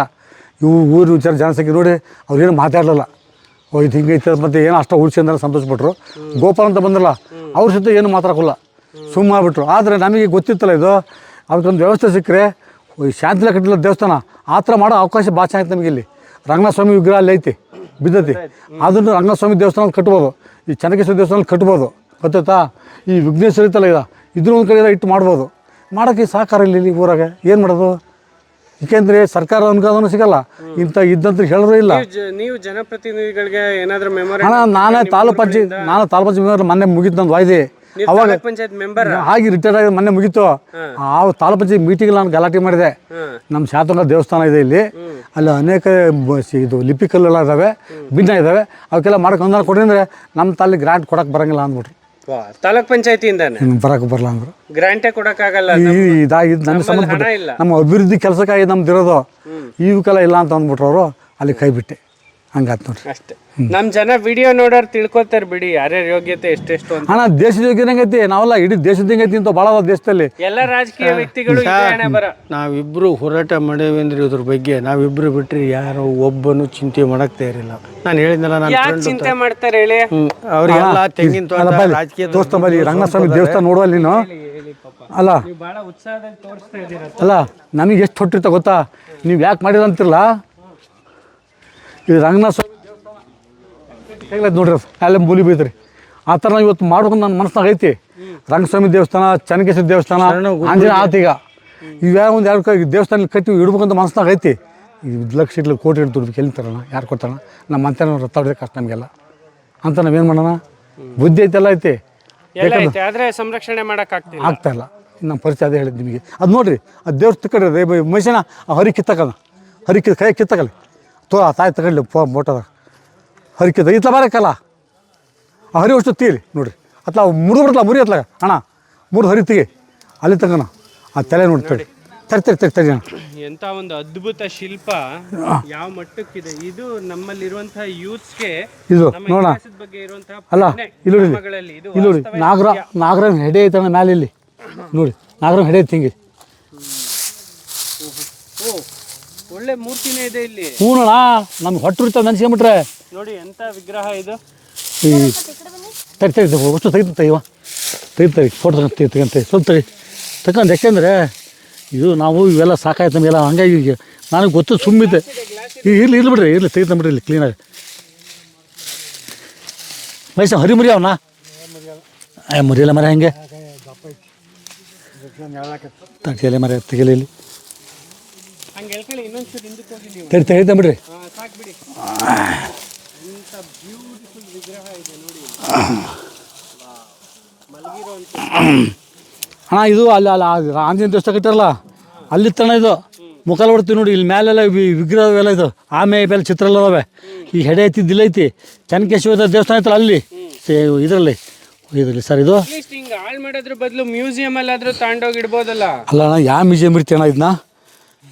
ಇವು ಊರ ವಿಚಾರ ಜನಸಂಖ್ಯೆ ನೋಡಿ ಅವ್ರೇನು ಮಾತಾಡಲಿಲ್ಲ. ಓ ಇದು ಹಿಂಗೈತೆ ಮತ್ತು ಏನೋ ಅಷ್ಟು ಅಂದ್ರೆ ಸಂತೋಷಪಟ್ಟರು ಗೋಪಾಲ್ ಅಂತ ಬಂದ್ರಲ್ಲ ಅವ್ರ ಸುತ್ತ ಏನು ಮಾತಾಡೋಕ್ಕಲ್ಲ ಸುಮ್ಮ ಆಗ್ಬಿಟ್ರು ಆದರೆ ನಮಗೆ ಗೊತ್ತಿತ್ತಲ್ಲ ಇದು. ಅದಕ್ಕೊಂದು ವ್ಯವಸ್ಥೆ ಸಿಕ್ಕರೆ ಶಾಂತಿಲ ಕಟ್ಟಿಲ್ಲ ದೇವಸ್ಥಾನ. ಆ ಥರ ಮಾಡೋ ಅವಕಾಶ ಭಾಳ ಚೆನ್ನಾಗಿತ್ತು ನಮಗೆ ಇಲ್ಲಿ. ರಂಗನಾಥ ಸ್ವಾಮಿ ವಿಗ್ರಹ ಅಲ್ಲಿ ಐತಿ ಬಿದ್ದತಿ. ಅದನ್ನು ರಂಗನಾಥ ಸ್ವಾಮಿ ದೇವಸ್ಥಾನ ಕಟ್ಬೋದು. ಈ ಚೆನ್ನಕೇಶ್ವರ ದೇವಸ್ಥಾನ ಕಟ್ಬೋದು. ಗೊತ್ತಾಯ್ತಾ? ಈ ವಿಘ್ನೇಶ್ವರ ಐತಲ್ಲ ಇದು. ಇದ್ರ ಒಂದು ಕಡೆ ಇಟ್ಟು ಮಾಡ್ಬೋದು. ಮಾಡೋಕ್ಕೆ ಸಹಕಾರ ಇಲ್ಲ ಇಲ್ಲಿ ಊರಾಗ. ಏನು ಮಾಡೋದು? ಏಕೆಂದರೆ ಸರ್ಕಾರ ಅನುದಾನ ಸಿಗಲ್ಲ. ಇಂಥ ಇದ್ದಂತ ಹೇಳೋದು ಇಲ್ಲ. ನೀವು ಜನಪ್ರತಿನಿಧಿಗಳಿಗೆ ಏನಾದರೂ ಮೆಮೊರಿ ನಾನೇ ತಾಲೂಕು ಪಂಚಾಯತ್ ನಾನು ತಾಲೂಕು ಪಂಚಾಯತ್ ಮೊನ್ನೆ ಮುಗಿತು ನಂದು ವಾಯ್ದೆ. ಅವಾಗ ಪಂಚಾಯತ್ ಮೆಂಬರ್? ಆಗಿ ರಿಟೈರ್ಡ್ ಆಗಿ ಮೊನ್ನೆ ಮುಗೀತು. ಆ ತಾಲೂಕು ಪಂಚಾಯತ್ ಮೀಟಿಂಗ್ ನಾನು ಗಲಾಟೆ ಮಾಡಿದೆ. ನಮ್ಮ ಶಾತಂಗ ದೇವಸ್ಥಾನ ಇದೆ ಇಲ್ಲಿ. ಅಲ್ಲಿ ಅನೇಕ ಇದು ಲಿಪಿ ಕಲ್ಲೆಲ್ಲ ಇದ್ದಾವೆ ಭಿನ್ನ ಇದ್ದಾವೆ ಅವಕ್ಕೆಲ್ಲ ಮಾಡೋಕೆ ಅನುದಾನ ಕೊಡಿ ಅಂದರೆ ನಮ್ಮ ತಾಲಿ ಗ್ರಾಂಟ್ ಕೊಡೋಕೆ ಬರೋಂಗಿಲ್ಲ ಅಂದ್ಬಿಟ್ರು. ತಾಲೂಕ್ ಪಂಚಾಯತಿಯಿಂದಾನೆ? ಬರಕ್ ಬರಕ್ಕೆ ಬರಲ್ಲ ಅಂದರು. ಗ್ರಾಂಟೇ ಕೊಡಕ್ಕಾಗಲ್ಲ ಈ ಇದಾಗಿದ್ದು ನನ್ನ ಸಂಬಂಧಪಟ್ಟ ಹಣ ಇಲ್ಲ. ನಮ್ಮ ಅಭಿವೃದ್ಧಿ ಕೆಲಸಕ್ಕಾಗಿ ನಮ್ದು ಇರೋದು ಇವಕ್ಕೆಲ್ಲ ಇಲ್ಲ ಅಂತ ಅಂದ್ಬಿಟ್ರು ಅವರು ಅಲ್ಲಿ ಕೈ ಬಿಟ್ಟೆ. ಹಂಗಾತ್ ನೋಡ್ರಿ. ಅಷ್ಟೇ. ನಮ್ಮ ಜನ ವಿಡಿಯೋ ನೋಡೋರು ತಿಳ್ಕೊತಾರ ಬಿಡಿ ಯಾರ್ಯಾರ ಯೋಗ್ಯತೆ ಎಷ್ಟೆಷ್ಟು ಅಂತ. ಅಣ್ಣ ದೇಶದ ಯೋಗ್ಯ ಹೆಂಗೈತಿ? ನಾವೆಲ್ಲ ಇಡೀ ದೇಶದಂಗೈತಿ ಅಂತ ಭಾಳ ಅದ ದೇಶದಲ್ಲಿ. ಎಲ್ಲ ರಾಜಕೀಯ ವ್ಯಕ್ತಿಗಳು ಇದೇ ಹಣೆ ಬರ. ನಾವಿಬ್ರು ಹೋರಾಟ ಮಾಡೇವಿ ಅಂದ್ರೆ ಇದ್ರ ಬಗ್ಗೆ ನಾವಿಬ್ರು ಬಿಟ್ರಿ ಯಾರು ಒಬ್ಬನು ಚಿಂತೆ ಮಾಡಕ್ ತಯಾರಿಲ್ಲ ನಾನು ಹೇಳಿದ್ನಲ್ಲ ನಾನು ಚಿಂತೆ ಮಾಡ್ತಾರೆ ಹೇಳಿ? ಅವ್ರಿಗೆಲ್ಲ ತೆಂಗಿನ ತೋಟ ರಾಜಕೀಯ ದೋಸ್ತ ಬಲ್ಲಿ ರಂಗಸ್ವಾಮಿ ದೇವಸ್ಥಾನ ನೋಡುವಲ್ಲಿ ನೀನು? ಅಲ್ಲ. ನೀವು ಬಹಳ ಉತ್ಸಾಹದಲ್ಲಿ ತೋರಿಸ್ತಾ ಇದ್ದೀರ ಅಲ್ಲ ನನಗೆ ಎಷ್ಟು ಹೊಟ್ಟಿರ್ತ ಗೊತ್ತಾ? ನೀವು ಯಾಕೆ ಮಾಡಿಲ್ಲ ಅಂತಿರಲ್ಲ ಇದು ರಂಗನಾಥ ಸ್ವಾಮಿ ದೇವಸ್ಥಾನ. ನೋಡ್ರಿ ಅಲ್ಲಿ ಮೂಲಿ ಬೀದ್ರಿ ಆ ಥರ ನಾವು ಇವತ್ತು ಮಾಡ್ಬೇಕು ನನ್ನ ಮನಸ್ಸಿನಾಗ ಐತಿ. ರಂಗಸ್ವಾಮಿ ದೇವಸ್ಥಾನ ಚನ್ನಕೇಶ್ವರ ದೇವಸ್ಥಾನ ಆಂಜನೇಯ ಆತೀಗ. ಇವ್ಯಾವ ಒಂದು ಎರಡು ಕೈ ದೇವಸ್ಥಾನ ಕಟ್ಟಿ ಇಡ್ಬೇಕಂತ ಮನಸ್ಸಿನಾಗ ಐತಿ. ಇದು ಲಕ್ಷ ಇಡ್ಲಿ ಕೋಟಿ ಇಟ್ಟು ದುಡ್ಡು ಎಲ್ಲಿತಾರಣ ಯಾರು ಕೊಡ್ತಾರಣ ನಮ್ಮ ಅಂತ ರಥ ಹೊಡೆದ ಕಷ್ಟ ನಮಗೆಲ್ಲ. ಅಂತ ನಾವೇನು ಮಾಡೋಣ? ಬುದ್ಧಿ ಐತೆಲ್ಲ ಐತಿ. ಆದರೆ ಸಂರಕ್ಷಣೆ ಮಾಡಕ್ ಆಗ್ತಾಯಿಲ್ಲ ಆಗ್ತಾ ಇಲ್ಲ. ನಮ್ಮ ಪರಿಚಯ ಅದೇ ಹೇಳಿದ್ದು ನಿಮಗೆ. ಅದು ನೋಡ್ರಿ ಆ ದೇವ್ರ ತಿಕ್ಕಡ್ರಿ ಮನುಷ್ಯನ ಆ ಹರಿ ಕಿತ್ತಕಲ್ಲ ಹರಿ ಕಿತ್ ಕೈ ಕಿತ್ತಕಲಿ ತೋ ಆ ತಾಯಿ ತಗೊಳ್ಳಿ ಫೋ ಮೋಟರ್ ಹರಿಕೆ ಇತ್ಲ ಬರಕ್ಕಲ್ಲ ಆ ಹರಿ ಅಷ್ಟು ತೀರಿ ನೋಡಿರಿ. ಅತ್ಲ ಮುರಿದು ಬಿಡ್ತಲ್ಲ ಮುರಿ ಅತ್ಲಾಗ. ಅಣ್ಣ ಮುರಿದು ಹರಿ ತೆಗಿ. ಅಲ್ಲಿ ತಗೋಣ ಆ ತಲೆ ನೋಡಿ ತಡಿ. ತರಿ ತರಿ ತರಿ ತರಿ ಅಣ್ಣ. ಎಂತ ಒಂದು ಅದ್ಭುತ ಶಿಲ್ಪ. ಯಾವ ಮಟ್ಟಕ್ಕಿದೆ? ಇದು ನಮ್ಮಲ್ಲಿರುವಂತಹ ಯೂತ್ಸ್ಗೆ ಇದು ನೋಡ ಬಗ್ಗೆ ಇರುವಂತಹ ಅಲ್ಲ ಇಲ್ಲಿ ನೋಡಿ. ಇಲ್ಲಿ ನೋಡಿ. ನಾಗರ ನಾಗರ ಹೆಡೆ ಐತಣ್ಣ ಮ್ಯಾಲೆ ಇಲ್ಲಿ ನೋಡಿ. ನಾಗರ ಹೆಡೆ ಐತಿ ಹಿಂಗೆ ಓ ಒಳ್ಳೆ ಮೂರ್ತಿನೇ ಇದೆ ಇಲ್ಲಿ. ಹ್ಞೂನಣ್ಣ ನಮ್ಗೆ ಹೊಟ್ಟು ಇರ್ತದೆ ನೆನ್ಸ್ಕೊಂಬಿಟ್ರೆ. ನೋಡಿ ಎಂತ ವಿಗ್ರಹ ಇದು. ಈ ತೆಗಿ ತೆಗಿ ಅಷ್ಟು ತೆಗಿತು ತೆಗಿವ ತೆಗಿ ತೆಗಿ ಫೋಟೋ ತೆಗಿ ತೆಗಂತ ಸ್ವಲ್ಪ ತೆಗಿ ತಗೊಂಡು ಯಾಕೆಂದರೆ ಇದು ನಾವು ಇವೆಲ್ಲ ಸಾಕಾಯ್ತು ನಮಗೆಲ್ಲ ಹಂಗಾಗಿ ಈಗ ನನಗೆ ಗೊತ್ತು ಸುಮ್ಮಿದ್ದೆ. ಈಗ ಇರ್ಲಿ ಇರ್ಲಿ ಬಿಡ್ರಿ ಇರ್ಲಿ ತೆಗಿತ ಬಿಡ್ರಿ ಇಲ್ಲಿ ಕ್ಲೀನಾಗಿ ಮೈಸ ಹರಿ ಮುರಿ ಅವನ? ಮುರಿಯಲ್ಲ ಮರ ಹೆಂಗೆ. ತಗಲಿ ಮರ ತೆಗಿಲಿ ಇಲ್ಲಿ. ಬಿಡ್ರಿ. ನೋಡಿ. ಅಣ್ಣ ಇದು ಅಲ್ಲಿ ಅಲ್ಲ ಆಂಜನ ಆಂಜನೇಯ ದೇವಸ್ಥಾನ ಕಟ್ಟಾರಲ್ಲ? ಅಲ್ಲಿ ತಣ ಇದು. ಮುಖಾಲ ಹೊಡ್ತೀವಿ ನೋಡಿ ಇಲ್ಲಿ ಮೇಲೆಲ್ಲ ವಿಗ್ರಹವೆಲ್ಲ ಇದು. ಆಮೆ ಮೇಲೆ ಚಿತ್ರ ಎಲ್ಲ ಅದಾವೆ ಈ ಹೆಡೆ ಐತಿದ್ದು ಐತಿ. ಚನ್ನಕೇಶ್ವರ ದೇವಸ್ಥಾನ ಐತಲ್ಲ ಅಲ್ಲಿ? ಇದರಲ್ಲಿ. ಇದರಲ್ಲಿ ಸರ್ ಇದು? ಹಾಳು ಮಾಡೋದ್ರ ಬದಲು ಮ್ಯೂಸಿಯಂ ಅಲ್ಲಾದ್ರೂ ತಗೊಂಡೋಗಿ ಇಡ್ಬೋದಲ್ಲ ಅಲ್ಲ ಅಣ್ಣ ಯಾವ ಮ್ಯೂಸಿಯಂ ಇರ್ತೀಯಣ್ಣ ಇದನ್ನ?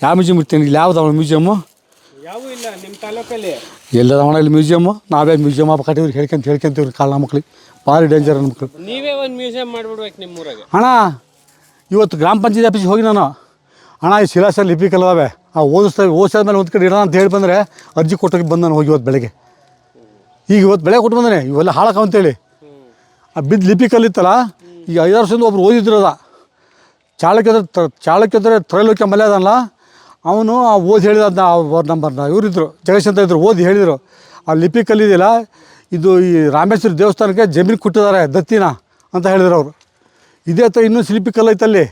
ಯಾವ ಮ್ಯೂಸಿಯಂ ಇರ್ತೀನಿ? ಇಲ್ಲಿ ಯಾವ್ದು ಅವನ ಮ್ಯೂಸಿಯಮ್ಮು ಯಾವೂ ಇಲ್ಲ ನಿಮ್ಮ ತಾಲೂಕಲ್ಲಿ. ಎಲ್ಲದವಣ ಇಲ್ಲಿ ಮ್ಯೂಸಿಯಮ್ಮು ನಾವೇ ಮ್ಯೂಸಿಯಮ್ ಹಬ್ಬ ಕಟ್ಟಿವ್ರಿ ಹೇಳ್ಕೊಂತ ಹೇಳ್ಕೊಂತೀವ್ರಿ ಕಾಲ ಮಕ್ಳಿಗೆ. ಭಾರಿ ಡೇಂಜರ್ ನನ್ನ ಮಕ್ಳು. ನೀವೇ ಒಂದು ಮ್ಯೂಸಿಯಂ ಮಾಡಿಬಿಡ್ಬೇಕು ನಿಮ್ಮ ಊರಾಗ ಅಣ್ಣ ಇವತ್ತು ಗ್ರಾಮ ಪಂಚಾಯತ್ ಆಫೀಸಿಗೆ ಹೋಗಿ ನಾನು. ಅಣ್ಣ ಈ ಶಿಲಾಸರ್ ಲಿಪಿ ಕಲ್ಲಾವೆ ಆ ಓದಿಸ್ತೇವೆ ಓದಿಸಾದ್ಮೇಲೆ ಒಂದು ಕಡೆ ಇಡೋಣ ಅಂತ ಹೇಳಿ ಬಂದರೆ ಅರ್ಜಿ ಕೊಟ್ಟೋಗಿ ಬಂದ ನಾನು ಹೋಗಿ ಇವತ್ತು ಬೆಳಗ್ಗೆ. ಈಗ ಇವತ್ತು ಬೆಳಗ್ಗೆ ಕೊಟ್ಟು ಬಂದಾನೆ ಇವೆಲ್ಲ ಹಾಳಾಕ ಅಂತೇಳಿ. ಆ ಬಿದ್ದು ಲಿಪಿ ಕಲ್ಲಿತ್ತಲ್ಲ ಈಗ ಐದಾರು ವರ್ಷದಿಂದ ಒಬ್ರು ಓದಿದ್ರದ ಚಾಳಕ್ಯದ್ರ ತ- ಚಾಳಕ್ಯದ್ರೆ ತ್ರೈಲೋಕ್ಯ ಮಲೆ ಅದಲ್ಲ ಅವನು ಆ ಓದಿ ಹೇಳಿದ ಅವ್ರ ನಂಬರ್ನ ಇವರಿದ್ದರು ಜಗೇಶ್ ಅಂತ ಇದ್ದರು ಓದಿ ಹೇಳಿದರು. ಆ ಲಿಪಿ ಕಲಿದಿಲ್ಲ, ಇದು ಈ ರಾಮೇಶ್ವರ ದೇವಸ್ಥಾನಕ್ಕೆ ಜಮೀನು ಕೊಟ್ಟಿದ್ದಾರೆ, ದತ್ತಿನ ಅಂತ ಹೇಳಿದ್ರು ಅವರು. ಇದೇ ಥರ ಇನ್ನೂ ಲಿಪಿ ಕಲ್ಲು ಅಲ್ಲಿ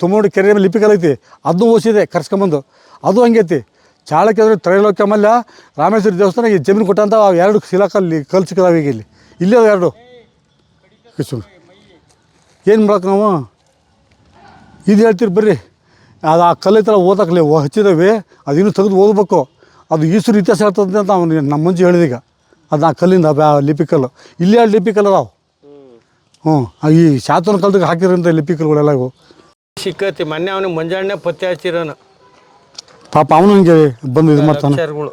ತುಮೂರು ಕೆರೆ ಮೇಲೆ ಲಿಪಿ ಕಲ್ಲೈತಿ ಅದು ಓಸಿದೆ ಕರ್ಸ್ಕೊಂಬಂದು. ಅದು ಹಂಗೈತಿ ಚಾಳಕ್ಯದ್ರೆ ತ್ರೈಲೋಕ್ಯ ಮಲ್ಯ, ರಾಮೇಶ್ವರ ದೇವಸ್ಥಾನ ಈ ಜಮೀನು ಕೊಟ್ಟಂತ ಅವು ಎರಡು ಶಿಲಾಕಲ್ಲಿ ಕಲ್ಲು ಸಿಕ್ಕಿದಾವೆ ಈಗ ಇಲ್ಲಿ. ಇಲ್ಲೇ ಎರಡು. ಏನು ಮಾಡಕ್ಕೆ ನಾವು? ಇದು ಹೇಳ್ತೀರಿ ಬರ್ರಿ. ಅದು ಆ ಕಲ್ಲು ಓದಕ್ಕೆ ಹಚ್ಚಿದವೆ ಅದು ಇನ್ನೂ ತೆಗೆದು ಓದಬೇಕು. ಅದು ಈಸರು ಇತಿಹಾಸ ಹೇಳ್ತದೆ ಅಂತ ಅವ್ನು ನಮ್ಮ ಮುಂಚೆ ಹೇಳಿದೀಗ ಅದು ಆ ಕಲ್ಲಿಂದ ಲಿಪಿ ಕಲ್ಲು. ಇಲ್ಲೇ ಲಿಪಿ ಕಲ್ಲು ಅದಾವೆ. ಹ್ಞೂ. ಆ ಈ ಶಾತನ ಕಲ್ದಾಗ ಹಾಕಿರೋಂಥ ಲಿಪಿ ಕಲ್ಲುಗಳೆಲ್ಲ ಇವು. ಸಿಕ್ಕತಿ. ಮೊನ್ನೆ ಅವನಿಗೆ ಮುಂಜಾನೆ ಪತ್ತೆ ಹಚ್ಚಿರೋನ. ಪಾಪ ಅವನು ಹಿಂಗೆ ಬಂದು ಇದು ಮಾಡ್ತಾನೆ. ಅಕ್ಷರಗಳು.